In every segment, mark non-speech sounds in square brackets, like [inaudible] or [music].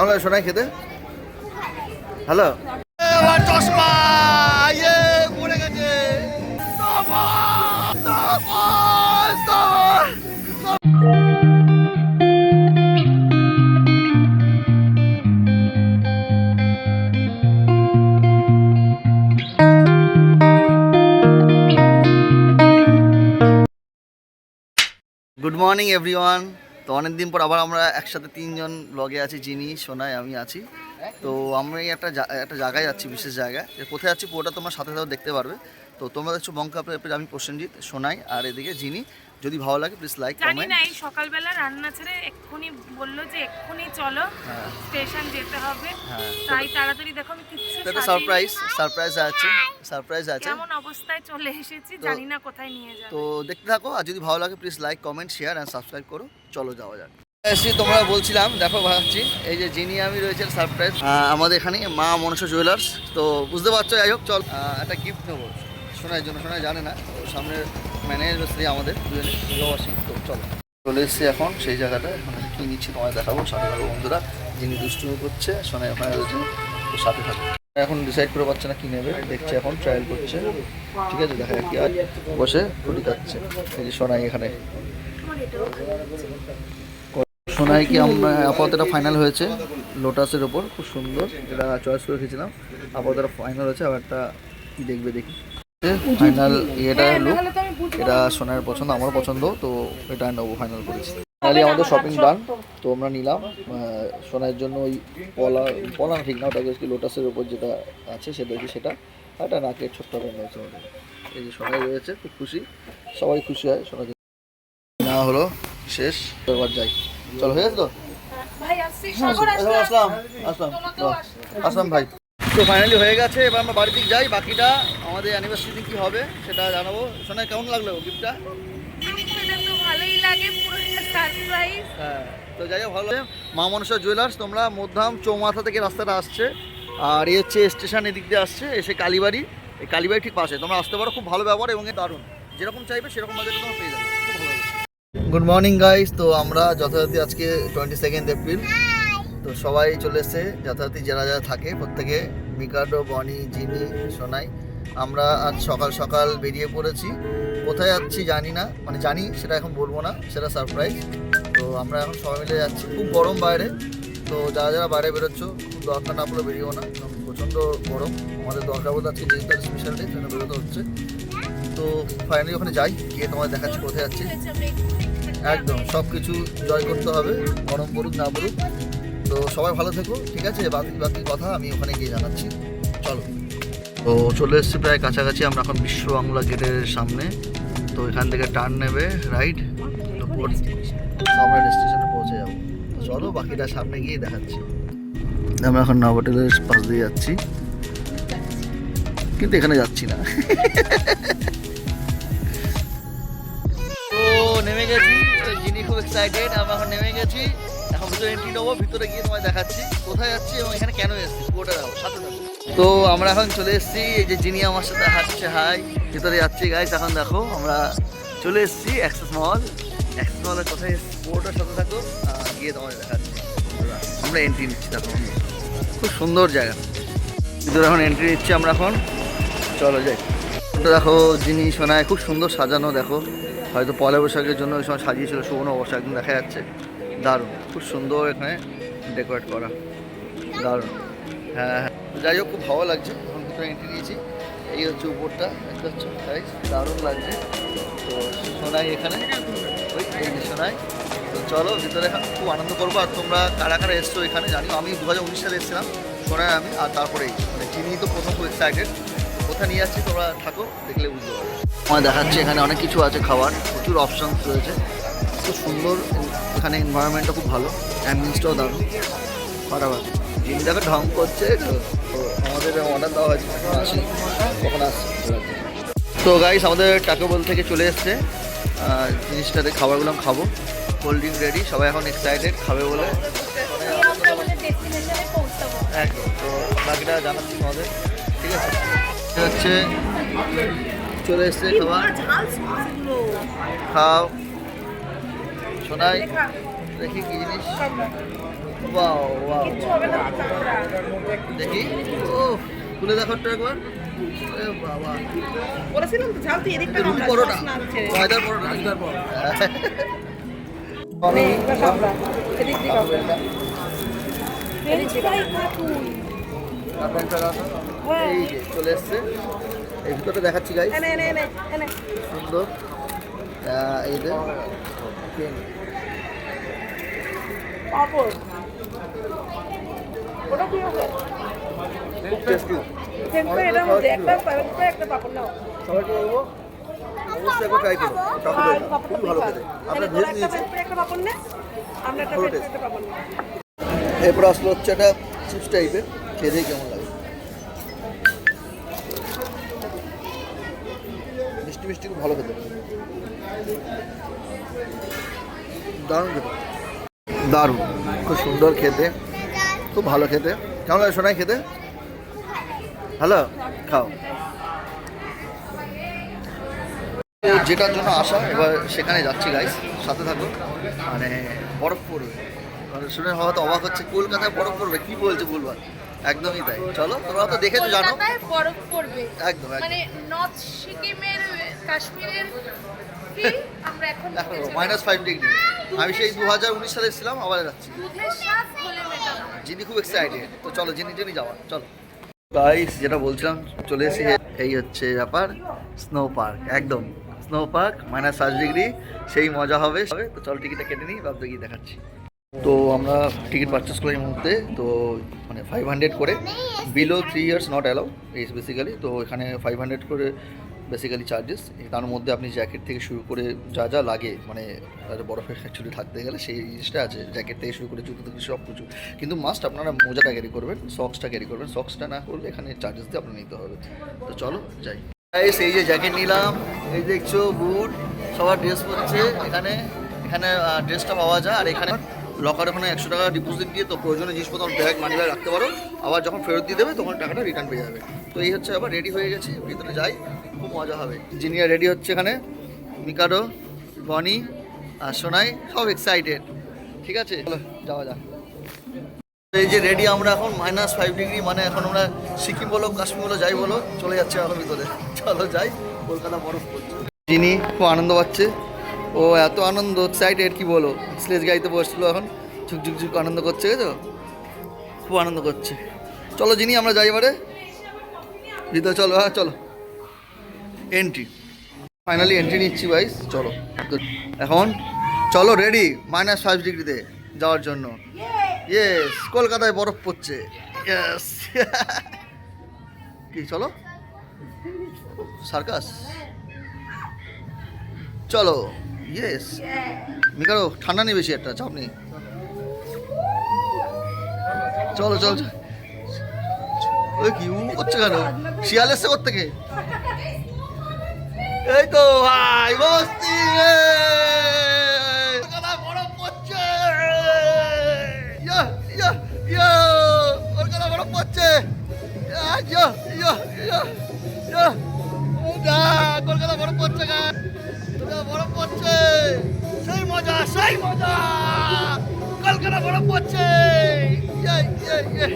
কেমন লাগে সোনাই খেতে? হ্যালো? গুড মর্নিং এভরিওয়ান তো অনেকদিন পর আবার আমরা একসাথে তিনজন ব্লগে আছি, যিনি সোনায় আমি আছি। তো আমরা একটা একটা জায়গায় যাচ্ছি, বিশেষ জায়গায়। কোথায় যাচ্ছি পুরোটা তোমার সাথে সাথে দেখতে পারবে। তো তোমরা দেখছ বঙ্কা প্রেপের আমি প্রসেনজিৎ সোনাই আর এদিকে যিনি। যদি ভালো লাগে প্লিজ লাইক জানি না এই সকালবেলা রান্না ছেড়ে এক্ষুনি বলল যে এক্ষুনি চলো হ্যাঁ। স্টেশন যেতে হবে। হ্যাঁ। তাই তাড়াতাড়ি দেখো আমি কিচ্ছু তো সারপ্রাইজ সারপ্রাইজ আছে সারপ্রাইজ আছে। কেমন অবস্থায় চলে এসেছি জানি না কোথায় নিয়ে যাবে। তো দেখতে থাকো আর যদি ভালো লাগে please like comment share and subscribe করো। চলো যাওয়া যাক। এসছি তোমরা বলছিলাম দেখো ভাবছি এই যে যিনি আমি রয়েছে সারপ্রাইজ আমাদের এখানে মা মনসা জুয়েলার্স তো বুঝতে পারছ যাই হোক চল। একটা গিফট নেব। শোনার জন্য শোনা জানে না। তো সামনের ম্যানেজার স্ত্রী আমাদের, দুজনে। প্রবাসী, তো চলো। চলে এসেছি এখন, সেই জায়গাটা। এখন কী নিচ্ছি তোমায় দেখাবো। সাথে থাকো বন্ধুরা, যিনি দুষ্টুমি করছে শোনায় ওখানে রয়েছে, তো সাথে থাকো। এখন ডিসাইড করে পাচ্ছে না কি নেবে, দেখছে এখন ট্রায়াল করছে। ঠিক আছে, দেখা যাক কি আর বসে ফুটি খাচ্ছে এই যে সোনাই এখানে। সোনাই কি আমরা আপাতত এটা ফাইনাল হয়েছে? লোটাসের ওপর, খুব সুন্দর। এটা চয়েস করে খেয়েছিলাম। আপাতত ফাইনাল হয়েছে, আবার একটা কি দেখবে দেখি। ফাইনাল এটা লুক এটা সোনার পছন্দ আমারও পছন্দ তো এটা নেব ফাইনাল করেছি ফাইনালি আমাদের শপিং ডান তো আমরা নিলাম। সোনার জন্য ওই পলা পলা ঠিক না ওটা কি লোটাসের ওপর যেটা আছে সেটা হচ্ছে সেটা। আর একটা নাকের ছোট্ট ব্যান্ড আছে আমাদের এই যে সোনাই রয়েছে খুব খুশি। সবাই খুশি হয় সোনা না হলো শেষ। এবার যাই। চলো হয়ে গেছে তো? আসলাম। আসলাম আসলাম। আসলাম ভাই। তো ফাইনালি হয়ে গেছে এবার আমরা বাড়ি দিক যাই বাকিটা আমাদের অ্যানিভার্সারি কি হবে সেটা জানাব। শোনা কেমন লাগল গিফটটা ভালোই লাগে পুরো সারপ্রাইজ হ্যাঁ তো যাই হোক ভালো। মা মনসা জুয়েলার্স তোমরা মধ্যাম চৌমাথা থেকে রাস্তাটা আসছে আর এই হচ্ছে স্টেশন এদিক দিয়ে আসছে এসে কালীবাড়ি। এই কালীবাড়ি ঠিক পাশে তোমরা আসতে পারো খুব ভালো ব্যবহার এবং দারুণ। যেরকম চাইবে সেরকম বাজারে তোমরা পেয়ে যাবে খুব ভালো গুড মর্নিং গাইস তো আমরা যথারীতি আজকে টোয়েন্টি সেকেন্ড এপ্রিল তো সবাই চলে এসছে যথারীতি যারা যারা থাকে, প্রত্যেকে মিকাডো, বনি জিনি সোনাই, আমরা আজ সকাল সকাল বেরিয়ে পড়েছি। কোথায় যাচ্ছি জানি না মানে জানি, সেটা এখন বলব না, সেটা সারপ্রাইজ তো আমরা এখন সবাই মিলে যাচ্ছি, খুব গরম বাইরে। তো যারা যারা বাইরে বেরোচ্ছ, খুব দরকার না পড়লে বেরিয়েও না প্রচণ্ড গরম। আমাদের দরকার বলতে আজকে যেহেতু স্পেশাল ডে সেটা বেরোতে হচ্ছে। তো ফাইনালি ওখানে যাই, গিয়ে তোমাদের দেখাচ্ছি কোথায় যাচ্ছি। একদম সব কিছু জয় করতে হবে, গরম পড়ুক, না পড়ুক। তো সবাই ভালো থেকো ঠিক আছে? বাকি বাকি কথা আমি ওখানে গিয়ে জানাচ্ছি। চলো। তো চলে এসেছি প্রায় কাছাকাছি আমরা এখন বিশ্ব বাংলা গেটের সামনে। তো এখান থেকে টার্ন নেবে রাইট তো আমরা স্টেশনে পৌঁছে যাব। চলো বাকিটা সামনে গিয়ে দেখাচ্ছি। আমরা এখন নভোটেলের পাশ দিয়ে যাচ্ছি। কিন্তু এখানে যাচ্ছি না। [laughs] তো নেমে গেছি। যিনি খুব এক্সাইটেড আমরা এখন নেমে গেছি। এন্ট্রি নেব, ভিতরে গিয়ে তোমায় দেখাচ্ছি, কোথায় এবং এখানে কেন এসেছি তো আমরা এখন চলে এসেছি, এই যে যিনি আমার সাথে হাঁটছে, হাই, ভিতরে যাচ্ছি গাইস এখন দেখো, আমরা চলে এসেছি অ্যাক্সেস মল অ্যাক্সেস মলের কোথায় এসেছি সাথে থাকো গিয়ে তোমায় দেখাচ্ছি। আমরা এন্ট্রি নিচ্ছি, দেখো। খুব সুন্দর জায়গা। ভিতরে এখন এন্ট্রি নিচ্ছি আমরা এখন। চলো যাই। দেখো, যিনি সোনায় খুব সুন্দর সাজানো, দেখো। হয়তো পয়লা বৈশাখের জন্য ওই সময় সাজিয়েছিল সুবর্ণ বর্ষা একদম দেখা যাচ্ছে। দারুণ। খুব সুন্দর এখানে ডেকোরেট করা। দারুণ। হ্যাঁ হ্যাঁ। যাই হোক, খুব ভালো লাগছে। এখন ভিতরে এন্ট্রি নিয়েছি। এই হচ্ছে উপরটা, দেখতে হচ্ছে তাই দারুণ লাগছে। তো সোনাই এখানে। ওই, এই সোনাই। তো চলো, ভিতরে এখন খুব আনন্দ করব। আর তোমরা কারা কারা এসছো এখানে জানিও। আমি দু হাজার উনিশ সালে এসেছিলাম, সোনাই আমি, আর তারপরেই মানে চিনি তো প্রথম খুব এক্সাইটেড কোথায় নিয়ে যাচ্ছি তোমরা থাকো, দেখলে বুঝতে পারবে। আমার দেখাচ্ছে এখানে অনেক কিছু আছে খাবার প্রচুর অপশানস রয়েছে। খুব সুন্দর এখানে এনভায়রনমেন্টটা খুব ভালো অ্যাম্বিয়েন্সটাও দারুণ। ফাটাফাটি জিনটাকে ঢং করছে আমাদের অর্ডার দেওয়া হয়েছে কখন আসি কখন আসছে তো গাইস আমাদের টাকোবল থেকে চলে এসছে। জিনিসটাতে খাবারগুলো খাব। কোল্ড ড্রিঙ্ক রেডি সবাই এখন এক্সাইটেড খাবে বলে। একদম তো বাকিটা জানাচ্ছি তোমাদের ঠিক আছে? হচ্ছে চলে এসছে খাবার। খাও। শোনাই। দেখি কি জিনিস। না কাঁকড়া। দেখি। ও খুলে দেখো একটু একবার। বাবা। বলেছিলাম তো ঝাল তুই এদিকটা রুটি পরোটা। ময়দার পরোটা [laughs] রাজদার পরোটা। এদিক। এই যে চলে এসছে। এই ভিতরটা দেখাচ্ছি এনে। সুন্দর। এই যে। পাঁপড়। ওটা কি হবে? সেন্টার এটার মধ্যে একটা একটা একটা পাঁপড় নাও। সবাইকে বলব অবশ্যই একবার ট্রাই করো টাকা আর দেবে পাঁপড়টা খুব ভালো খেতে আমরা ভেজ নিয়েছি একটা পাঁপড় নে, আমরা একটা ভেজ একটা পাঁপড় নিই। এরপর আসলো হচ্ছে একটা চিপস টাইপের খেয়ে কেমন লাগে। মিষ্টি মিষ্টি খুব ভালো খেতে। দারুণ খেতে। দারুণ খুব সুন্দর খেতে। খুব ভালো খেতে। কেমন লাগে শোনাই খেতে? হ্যালো খাও। যেটার জন্য আসা এবার সেখানে যাচ্ছি গাইস সাথে থাকো। মানে বরফ পড়বে মানে শুনে তো অবাক হচ্ছে কলকাতায় বরফ পড়বে? কি বলছে বলবার? একদমই তাই। চলো তোমরা তো দেখেছ জানো। বরফ পড়বে। একদম। মানে নর্থ সিকিমের কাশ্মীরের মাইনাস ফাইভ ডিগ্রি আমি সেই দু হাজার উনিশ সালে ছিলাম আবার যাচ্ছি। যিনি খুব এক্সাইটেড তো চলো যিনি যিনি যাওয়া চলো। গাইস যেটা বলছিলাম চলে এসেছি এই হচ্ছে ব্যাপার স্নো পার্ক একদম। স্নো পার্ক মাইনাস পাঁচ ডিগ্রি সেই মজা হবে। তো চলো টিকিটটা কেটে নিই ভাবতে গিয়ে দেখাচ্ছি। তো আমরা টিকিট পারচেস করি এই মুহূর্তে তো মানে ফাইভ হান্ড্রেড করে। Below three years not allow এই বেসিক্যালি তো এখানে ফাইভ হান্ড্রেড করে বেসিক্যালি চার্জেস তার মধ্যে আপনি জ্যাকেট থেকে শুরু করে যা যা লাগে মানে বরফের বরফে অ্যাকচুয়ালি থাকতে গেলে সেই জিনিসটা আছে। জ্যাকেট থেকে শুরু করে জুতো থেকে সব কিছু। কিন্তু মাস্ট আপনারা মোজাটা ক্যারি করবেন সক্সটা ক্যারি করবেন। সক্সটা না করলে এখানে চার্জেস দিয়ে আপনার নিতে হবে। তো চলো, যাই। এই যে জ্যাকেট নিলাম, এই দেখছ বুট সবার ড্রেস পরছে। এখানে এখানে ড্রেসটা পাওয়া যায়। আর এখানে লকার ওখানে একশো টাকা ডিপোজিট দিয়ে তো প্রয়োজনীয় জিনিসপত্র ব্যাগ মানি ব্যাগ রাখতে পারো। আবার যখন ফেরত দিয়ে দেবে, তখন টাকাটা রিটার্ন পেয়ে যাবে। তো এই হচ্ছে আবার রেডি হয়ে গেছি, ভিতরে যাই। খুব মজা হবে। জিনিয়া রেডি হচ্ছে এখানে। মিকাডো, বনি আর সোনাই সব এক্সাইটেড ঠিক আছে? চলো, যাওয়া যাক। এই যে রেডি আমরা এখন মাইনাস ফাইভ ডিগ্রি মানে এখন আমরা সিকিম বলো, কাশ্মীর বলো, যাই বলো, চলে যাচ্ছে এখন ভিতরে। চলো যাই, কলকাতা বরফ পড়ছে। যিনি খুব আনন্দ পাচ্ছে। ও এত আনন্দ এক্সাইটেড কি বলো? স্লেজ গাড়িতে বসছিল এখন ঝুক ঝুক ঝুক আনন্দ করছে তো খুব আনন্দ করছে। চলো যিনি আমরা যাই এবারে। ভিতরে চলো হ্যাঁ চলো। এন্ট্রি ফাইনালি এন্ট্রি নিচ্ছি ভাইস চলো এখন, চলো রেডি মাইনাস ফাইভ ডিগ্রিতে যাওয়ার জন্য। ইয়েস কলকাতায় বরফ পড়ছে। ইয়েস [laughs] কি, চলো? সার্কাস চলো। ইয়েস মিকারো, ঠান্ডা নেই বেশি একটা, চাপ নেই। চলো চলো। ওই কি করছে কেন? শিয়াল এসছে থেকে এই তো ভাই বস্তি ইয়া ইয়া ইয়া কলকাতা বরফ পড়ছে। ইয়া ইয়া ইয়া ইয়া ইয়া। বরফ পড়ছে সেই মজা সেই মজা। কলকাতা বরফ পড়ছে। ইয়া ইয়া ইয়া।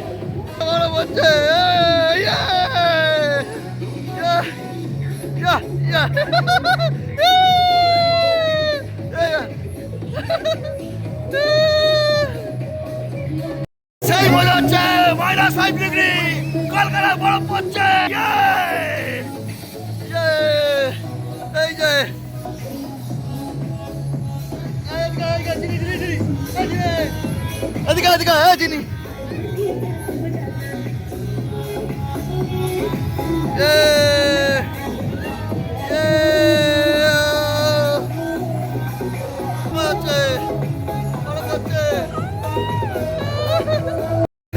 বরফ পড়ছে। ইয়া ইয়া সেই মজা হচ্ছে মাইনাস ফাইভ ডিগ্রি কলকাতায় বরফ পড়ছে। এই যে এদিকে, এদিকে, হ্যাঁ জিনি Yeah!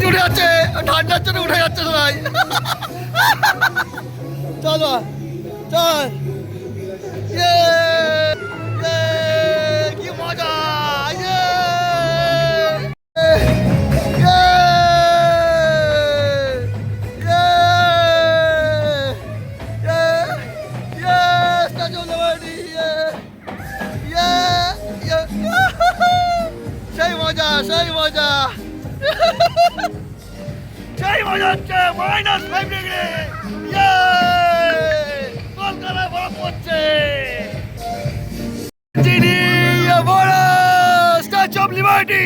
উঠে যাচ্ছে ঠান্ডার জন্য উঠে যাচ্ছে সবাই চলো চল ইয়ে ইয়ে মজা হচ্ছে মাইনাস ফাইভ ডিগ্রি। কলকাতায় বরফ পড়ছে। স্ট্যাচু অফ লিবার্টি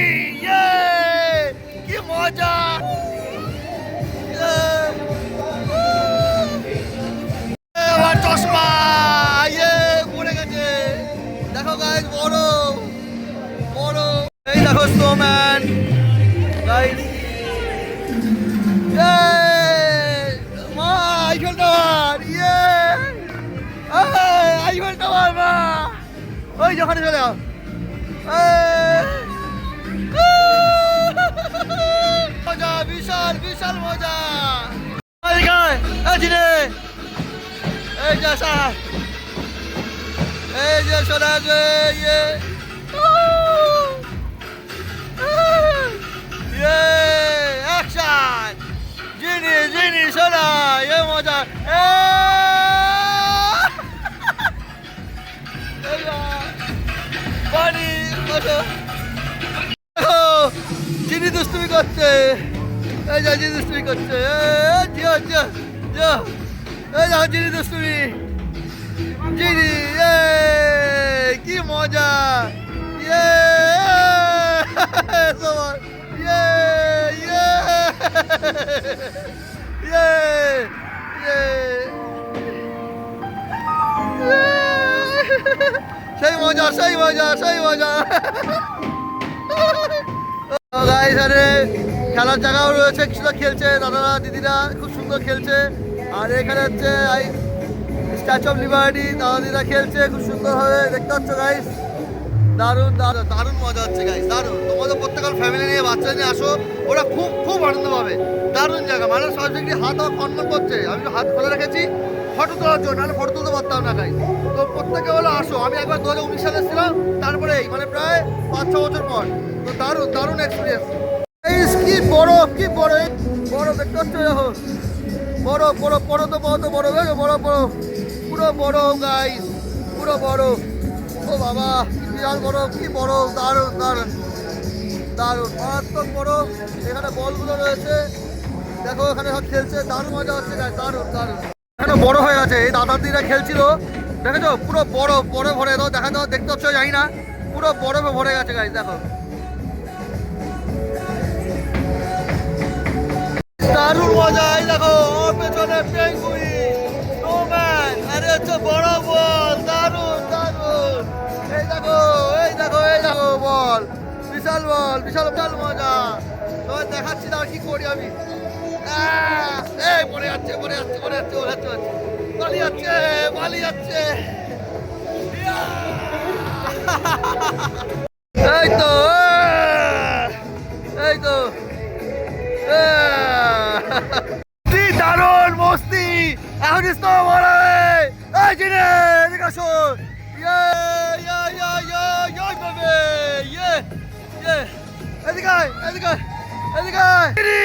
কি মজা। চশমা। ইয়ে পড়ে গেছে। দেখো গাইজ বড় বড় এই দেখো স্নোম্যান মা আইফেল টাওয়ার ইয়ে আইফেল টাওয়ার মা ওই যখন চলে যাও মজা বিশাল বিশাল মজা এই যে এই যে সোনা ইয়ে ইয়ে অ্যাকশন জিনি দুষ্টুমি করছে, এই যা জিনি করছে জিও জিও জিও এই দেখো জিনি দুষ্টুমি জিনি এ, কি মজা ইয়ে সবার। ইয়ে ইয়ে সেই মজা সেই মজা সেই মজা গাইস আরে, খেলার জায়গাও রয়েছে কিছুটা খেলছে, দাদারা, দিদিরা, খুব সুন্দর খেলছে। আর এখানে হচ্ছে স্ট্যাচু অফ লিবার্টি দাদা দিদিরা খেলছে, খুব সুন্দরভাবে, দেখতে পাচ্ছ গাইস দারুণ দারুণ দারুণ মজা হচ্ছে গাইস দারুণ। তোমাদের প্রত্যেকের ফ্যামিলি নিয়ে বাচ্চা নিয়ে আসো, ওরা খুব খুব আনন্দ পাবে। দারুণ জায়গা। মানে সরাসরি হাত আমার কনকন করছে। আমি হাত খোলা রেখেছি ফটো তোলার জন্য, নাহলে ফটো তুলতে পারতাম না গাইস তো প্রত্যেকে বলো, আসো। আমি একবার দু হাজার উনিশ সালে এসেছিলাম, তারপরে এই মানে প্রায় পাঁচ, ছ বছর পর। তো দারুণ দারুণ এক্সপিরিয়েন্স কি বড় কি বড় বড় দেখতে পাচ্ছ বড় বড় বড় তো বড় তো বড় দেখো বড় বড়। পুরো বড় গাইস পুরো বড়। ও বাবা। বিশাল বড়, কি বড়, দারুণ দারুণ দারুণ, মারাত্মক বড়। এখানে বলগুলো রয়েছে। দেখো এখানে সব খেলছে, দারুণ মজা হচ্ছে দারুণ দারুণ। এখানে বড় হয়ে গেছে এই দাদাদিরা খেলছিল। দেখেছ? পুরো বড় বড় ভরে দাও, দেখা দাও দেখতে পাচ্ছ, জানি না। পুরো বরফে ভরে গেছে গাইস দেখো। দারুণ মজা, এই দেখো পেছনে পেঙ্গুই বিশাল বল, বিশাল বিশাল মজা। তোমার দেখাচ্ছি না কি করি আমি? এই যাচ্ছে পড়ে যাচ্ছে পড়ে যাচ্ছে পড়ে যাচ্ছে পালিয়ে যাচ্ছে। যাচ্ছে এদিকে আয়, এদিকে আয়, এদিকে আয়। জিনি!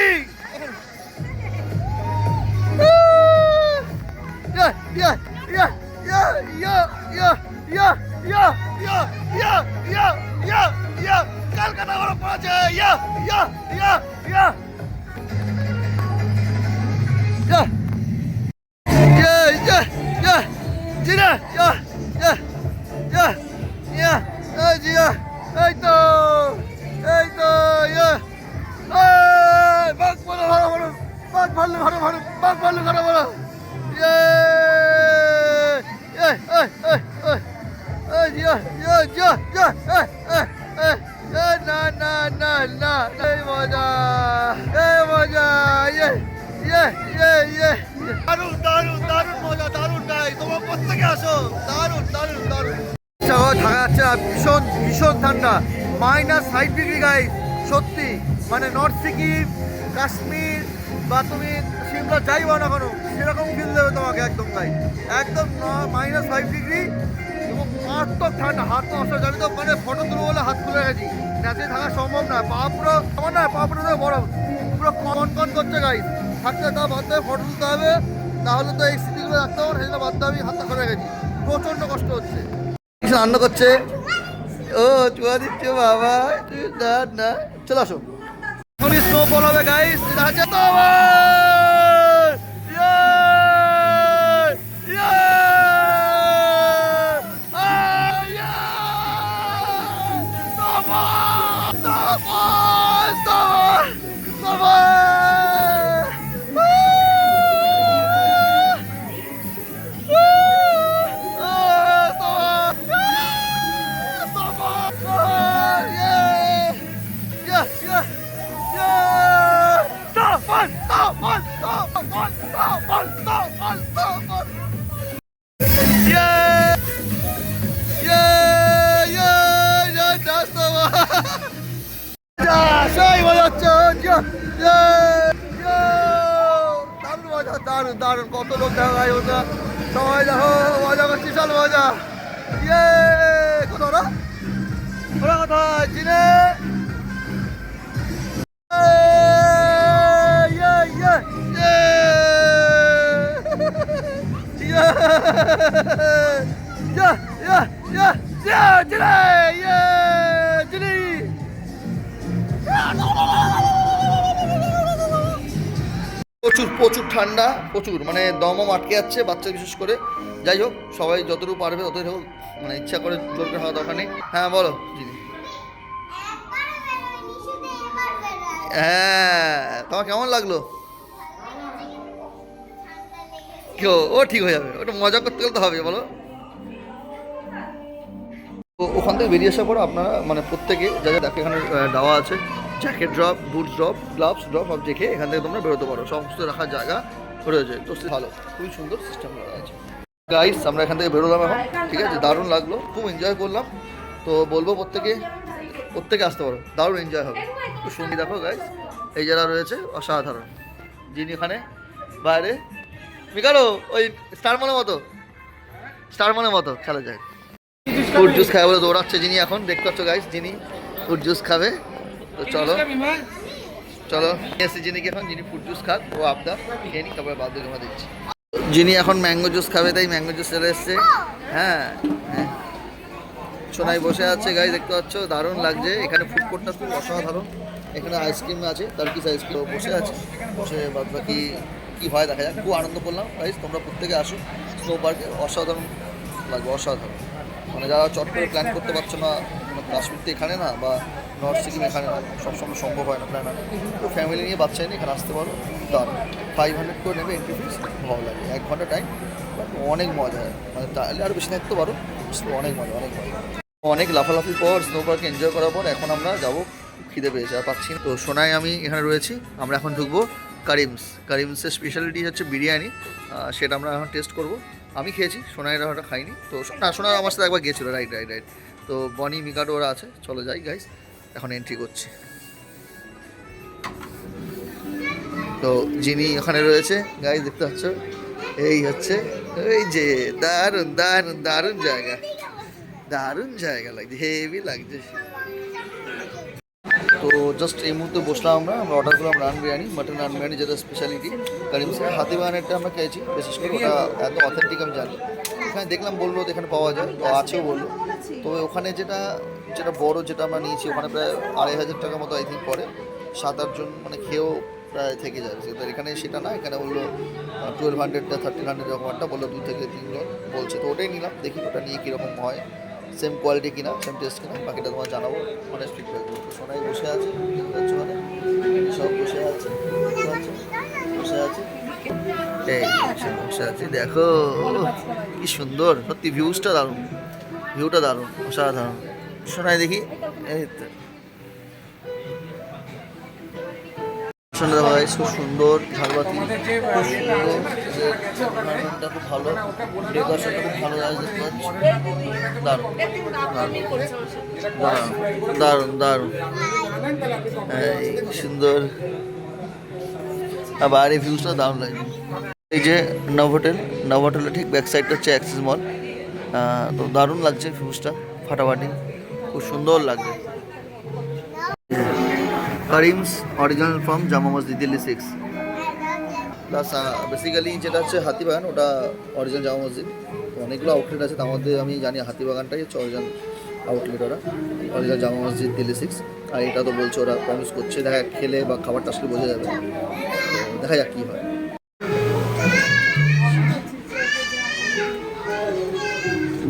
ইয়ে ইয়ে ইয়ে ইয়ে ইয়ে ইয়ে ইয়ে ইয়ে ইয়ে ইয়ে ইয়ে ইয়ে ইয়ে কলকাতা বড় পড়েছে ইয়ে ইয়ে ইয়ে ইয়ে Ja. Ja, ja, ja. Gina, ja, ja, ja, ja, এই, এই, এই, না, না, না, না, এই মজা, এই মজা, ইয়ে, ইয়ে, ইয়ে, ইয়ে, ইয়ে। দারুণ দারুণ মজা দারুণ গাই তোমার প্রত্যেকে আসো দারুণ দারুণ দারুণ যাচ্ছে ভীষণ ভীষণ ঠান্ডা মাইনাস ফাইভ ডিগ্রি গাই সত্যি মানে নর্থ সিকিম কাশ্মীর বা তুমি সিমলা যাইবা না কোনো, সেরকম ফিল দেবে তোমাকে একদম তাই। একদম মাইনাস ফাইভ ডিগ্রি এবং মারাত্মক ঠান্ডা, হাত তো অসহ্য আমি তো মানে ফটো তুলবো বলে হাত তুলে রেখেছি ন্যাচে থাকা সম্ভব না, পা পুরো আমার না, পা পুরো বরফ। পুরো কন কন করছে গাই থাকতে তা বাদ হয়ে ফটো তুলতে হবে, তাহলে তো এই স্মৃতিগুলো রাখতে হবে সেগুলো বাধ্য আমি হাতটা করে রেখেছি প্রচণ্ড কষ্ট হচ্ছে। রান্না করছে? ও, চুয়া দিচ্ছে বাবা না না। চলে আসো। এখনই স্নো ফল হবে গাইস দেখা যেত সবাই দেখো মজা করছি চল মজা ইয়ে কত ওরা ওরা কোথায় চিনে ইয়ে ইয়ে ইয়ে ইয়ে ইয়ে ইয়ে ইয়ে ইয়ে চিনে ইয়ে চিনি প্রচুর প্রচুর ঠান্ডা, প্রচুর মানে দমম আটকে যাচ্ছে বাচ্চা বিশেষ করে। যাই হোক, সবাই যতটুকু পারবে ততটুকু হোক মানে ইচ্ছা করে জোর করে দরকার নেই। হ্যাঁ বলো দিদি হ্যাঁ তোমার কেমন লাগল? কেউ, ও ঠিক হয়ে যাবে, ওটা মজা করতে গেলে তো হবে, বলো। তো ওখান থেকে বেরিয়ে আসার পর আপনারা মানে প্রত্যেকে, যা যা দেখো এখানে দেওয়া আছে jacket drop boot drop gloves drop সব দেখে এখান থেকে তোমরা বেরোতে পারো। সমস্ত রাখার জায়গা রয়েছে। তো ভালো, খুবই সুন্দর সিস্টেম করা আছে গাইস আমরা এখান থেকে বেরোলাম এখন, ঠিক আছে? দারুণ লাগল, খুব এনজয় করলাম। তো বলব প্রত্যেকে প্রত্যেকে আসতে পারো, দারুণ এনজয় হবে। খুব শুনি দেখো গাইস এই যারা রয়েছে, অসাধারণ। যিনি এখানে বাইরে, মিকালো, ওই স্টার মনের মতো স্টার মনের মতো, খেলা যায়। ফ্রুট জুস খাবে বলে দৌড়াচ্ছে যিনি এখন, দেখতে পাচ্ছ গাইস যিনি ফ্রুট জুস খাবে। তো চলো। চলো। এসে যিনি এখন? যিনি ফ্রুট জুস খাক ও আবদার খেয়ে নি তারপরে বাদ জমা দিচ্ছি যিনি এখন ম্যাঙ্গো জুস খাবে তাই ম্যাঙ্গো জুস চলে এসছে। হ্যাঁ হ্যাঁ। সোনাই বসে আছে গাই দেখতে পাচ্ছ? দারুণ লাগছে। এখানে ফুড কোর্টটা খুব অসাধারণ। এখানে আইসক্রিম আছে টার্কিস আইসক্রিম বসে আছে। বসে বাদ বাকি কী হয় দেখা যাক। খুব আনন্দ করলাম গাইজ তোমরা প্রত্যেকে আসো। স্নো পার্কে অসাধারণ লাগবে অসাধারণ। মানে যারা চট করে প্ল্যান করতে পারছ না কাশ্মীর তো এখানে না বা নর্থ সিকিম এখানে না, সবসময় সম্ভব হয় না, প্ল্যান তো ফ্যামিলি নিয়ে বাচ্চা নিয়ে এখানে আসতে পারো দারুণ ফাইভ হান্ড্রেড করে নেবে এন্ট্রি ফিস ভালো লাগে, এক ঘণ্টা টাইম অনেক মজা হয়। মানে তাহলে আরও বেশি থাকতে পারো অনেক মজা অনেক মজা। অনেক লাফালাফি পর স্নো পার্কে এনজয় করার পর এখন আমরা যাব, খিদে পেয়েছে, আর পাচ্ছি। তো সোনায় আমি এখানে রয়েছি, আমরা এখন ঢুকবো কারিমস কারিমসের স্পেশালিটি হচ্ছে বিরিয়ানি সেটা আমরা এখন টেস্ট করব। আমি খেয়েছি, সোনাইরা ওটা খাইনি তো না সোনা আমার সাথে একবার গিয়েছিল রাইট রাইট রাইট তো বনি মিকাডো ওরা আছে। চলো যাই গাইস এখন এন্ট্রি করছি। তো যিনি ওখানে রয়েছে গাইস দেখতে পাচ্ছ? এই হচ্ছে, এই যে, দারুণ দারুণ দারুণ জায়গা। দারুণ জায়গা লাগছে হেভি লাগছে। তো জাস্ট এই মুহূর্তে বসলাম আমরা আমরা অর্ডার করলাম রান বিরিয়ানি মাটন রান বিরিয়ানি, যেটা স্পেশালিটি কারিম স্যার হাতি বাগানেরটা আমরা খেয়েছি, বিশেষ করে ওটা এত অথেন্টিক আমি জানি এখানে দেখলাম বলল এখানে পাওয়া যায় তো আছেও বলল। তো ওখানে যেটা যেটা বড় যেটা আমরা নিয়েছি ওখানে প্রায় আড়াই হাজার টাকার মতো আই থিঙ্ক পড়ে। সাত আটজন মানে খেয়েও প্রায় থেকে যায়। তো এখানে সেটা না এখানে বলল টুয়েলভ হান্ড্রেডটা থার্টিন হান্ড্রেড এরকম একটা বলল দু থেকে তিনজন বলছে তো ওটাই নিলাম দেখি ওটা নিয়ে কীরকম হয়। সেম কোয়ালিটি কিনা সেম টেস্ট কিনা বাকিটা তোমার জানাব। মানে ফিডব্যাক দেবো তো সোনাই বসে আছে মানে? সব বসে আছে বসে আছে। এই দেখো। কি সুন্দর, সত্যি ভিউজটা দারুণ। ভিউটা দারুণ, অসাধারণ। শোনাই দেখি। এই খুব সুন্দর খুব সুন্দর ভালো। ডেকোরেশনটা খুব ভালো পাচ্ছি। দারুণ দারুণ। দারুণ দারুণ এই সুন্দর। আর বাইরে ভিউজটা দারুণ লাগে এই যে নব হোটেল নব হোটেলের ঠিক ব্যাক সাইডটা হচ্ছে অ্যাক্সিস মল তো দারুণ লাগছে ভিউজটা ফাটাফাটি। খুব সুন্দর লাগছে। করিমস অরিজিনাল ফ্রম জামা মসজিদ দিল্লি সিক্স প্লাস বেসিক্যালি যেটা হচ্ছে হাতিবাগান, ওটা অরিজিনাল জামা মসজিদ অনেকগুলো আউটলেট আছে, তার মধ্যে আমি জানি হাতিবাগানটাই হচ্ছে অরিজিনাল আউটলেট ওরা। অরিজিনাল জামা মসজিদ দিল্লি সিক্স আর এটা তো বলছে ওরা প্রমিস করছে, দেখা খেলে বা খাবারটা আসলে বোঝা যাবে। দেখা যাক কী হয়।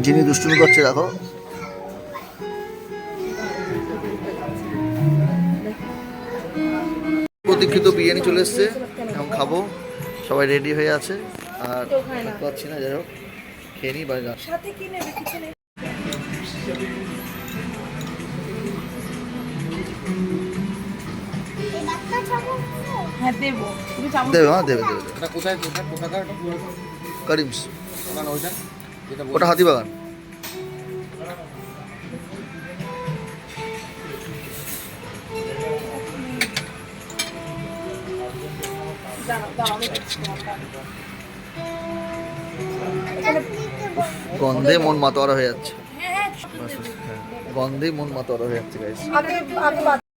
যিনি দুষ্টুমি করছে দেখো। প্রতীক্ষিত বিরিয়ানি চলে এসছে এখন খাব। সবাই রেডি হয়ে আছে। আর পাচ্ছি না যাই হোক খেয়ে নিই বা যা- সাথে কি নেবে কিছু নেই। এই বাচ্চা ছাগল হ্যাঁ দেবো। তুমি চামচ দেবে দেবে দেবে কোথায় কোথায় কোথাকার এটা? করিমস। ওখানে ওইটা? ওটা হাতিবাগান। গন্ধে মন মাতোয়ারা হয়ে যাচ্ছে। গন্ধে হ্যাঁ, মন মাতোয়ারা হয়ে যাচ্ছে গাইস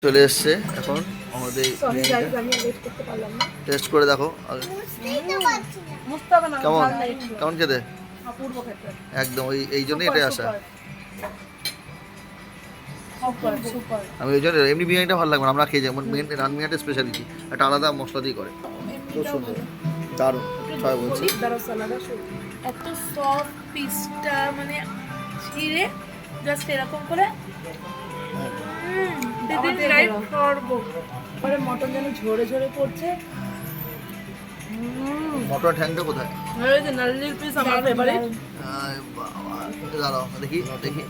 চলে এসছে এখন আমাদের সরি গাইস আমি লেট করতে পারলাম না। টেস্ট করে দেখো। কেমন। কেমন খেতে? অপূর্ব খেতে একদম ওই এই জন্যই এটাই আসা সুপার সুপার। আমি ওই জন্য এমনি বিরিয়ানিটা ভালো লাগবে না আমরা খেয়ে যাই। মেন রান মিয়াটা স্পেশালিটি একটা আলাদা মশলা দিয়ে করে। খুব সুন্দর। দারুণ ছয় বলছি। এত সফট পিসটা মানে ছিঁড়ে জাস্ট এরকম করে দিদির আমাদের লাইফ করব। পরে মটন যেন ঝরে ঝরে পড়ছে মটর ঠ্যাংটা কোথায়? এই যে নারকেল পিস আমার ফেভারিট আয় বাবা, দাঁড়াও দেখি দেখি।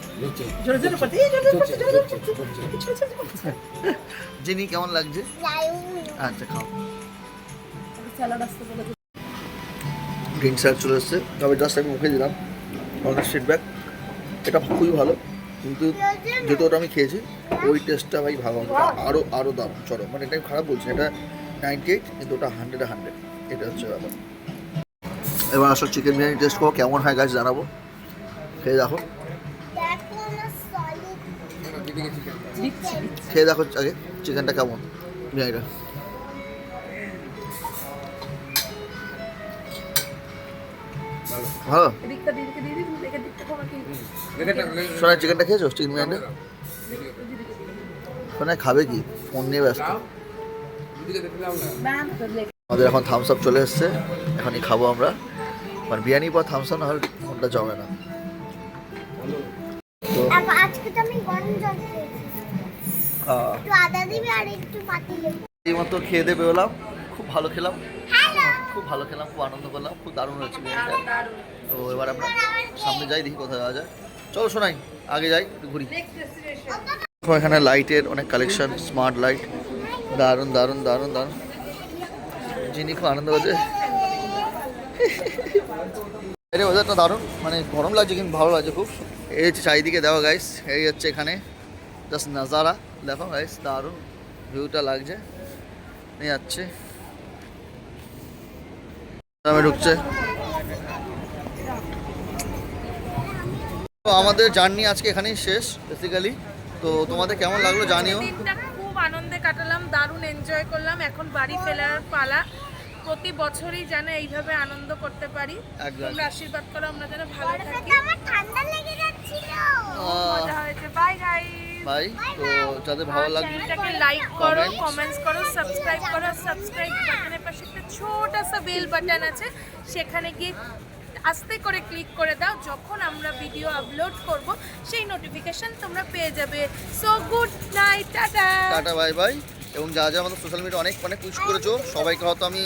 জিনি কেমন লাগছে? আচ্ছা খাও। গ্রিন স্যালাড চলে এসছে। তবে জাস্ট আমি মুখে দিলাম। অনেক ফিডব্যাক এটা খুবই ভালো কিন্তু যেহেতু ওটা আমি খেয়েছি ওই টেস্টটা ভাই ভালো আরও আরও দাম চলো মানে এটা আমি খারাপ বলছি এটা নাইনটি এইট কিন্তু ওটা হান্ড্রেডে হান্ড্রেড এটা হচ্ছে ব্যাপার। এবার আসো চিকেন বিরিয়ানি টেস্ট করো, কেমন হয় গাছ জানাব। খেয়ে দেখো। খেয়ে দেখো আগে চিকেনটা কেমন, বিরিয়ানিটা। সোনায় চিকেনটা খেয়েছো চিকেন খাবে কি? ফোন নিয়ে ব্যস্ত। আমাদের এখন থামস আপ চলে এসছে। এখনই খাব আমরা। মানে বিরিয়ানি পর থামস আপ না হলে ফোনটা জমে না। তো আজকে তো আমি গরম জল একটু আদা দিবি আর একটু পাতি এই মতো খেয়ে দিয়ে বেরোলাম। খুব ভালো খেলাম। খুব ভালো খেলাম খুব আনন্দ করলাম। খুব দারুণ হয়েছে বিরিয়ানিটা। তো এবার আমরা সামনে যাই দেখি কোথায় যাওয়া যায়। চলো শোনাই আগে যাই একটু ঘুরি। দেখো এখানে লাইটের অনেক কালেকশন স্মার্ট লাইট দারুণ দারুণ দারুণ দারুণ। যিনি খুব আনন্দ করছে। এর ওয়েদারটা দারুণ। মানে গরম লাগছে কিন্তু ভালো লাগছে খুব। এই হচ্ছে চারিদিকে দেখো গাইস এই হচ্ছে এখানে। জাস্ট নাজারা। দেখো গাইস দারুণ। ভিউটা লাগছে। এই যাচ্ছে। গ্রামে ঢুকছে। আমাদের জার্নি আজকে এখানেই শেষ বেসিক্যালি তো তোমাদের কেমন লাগল জানিও। কাটালাম দারুণ এনজয় করলাম। এখন বাড়ি ফেরার পালা। প্রতি বছরই যেন এইভাবে আনন্দ করতে পারি। তোমরা আশীর্বাদ করো আমরা যেন ভালো থাকি। ঠান্ডা লেগে যাচ্ছিল। মজা হয়েছে। বাই ভাই তো যাদের ভালো লাগবে চ্যানেলটাকে লাইক করো. কমেন্টস করো সাবস্ক্রাইব করো সাবস্ক্রাইব বাটনের পাশে একটা ছোট সা বেল বাটন আছে। সেখানে গিয়ে আস্তে করে ক্লিক করে দাও, যখন আমরা ভিডিও আপলোড করব, সেই নোটিফিকেশন তোমরা পেয়ে যাবে। So good night tata. Tata bye bye এবং যা যা আমাদের সোশ্যাল মিডিয়া অনেক অনেক পুশ করেছ, সবাইকে হয়তো আমি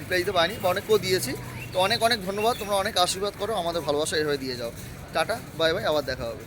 রিপ্লাই দিতে পারিনি, বা অনেককেও দিয়েছি। তো অনেক অনেক ধন্যবাদ। তোমরা অনেক আশীর্বাদ করো, আমাদের ভালোবাসা এভাবে দিয়ে যাও। টাটা বাই বাই আবার দেখা হবে।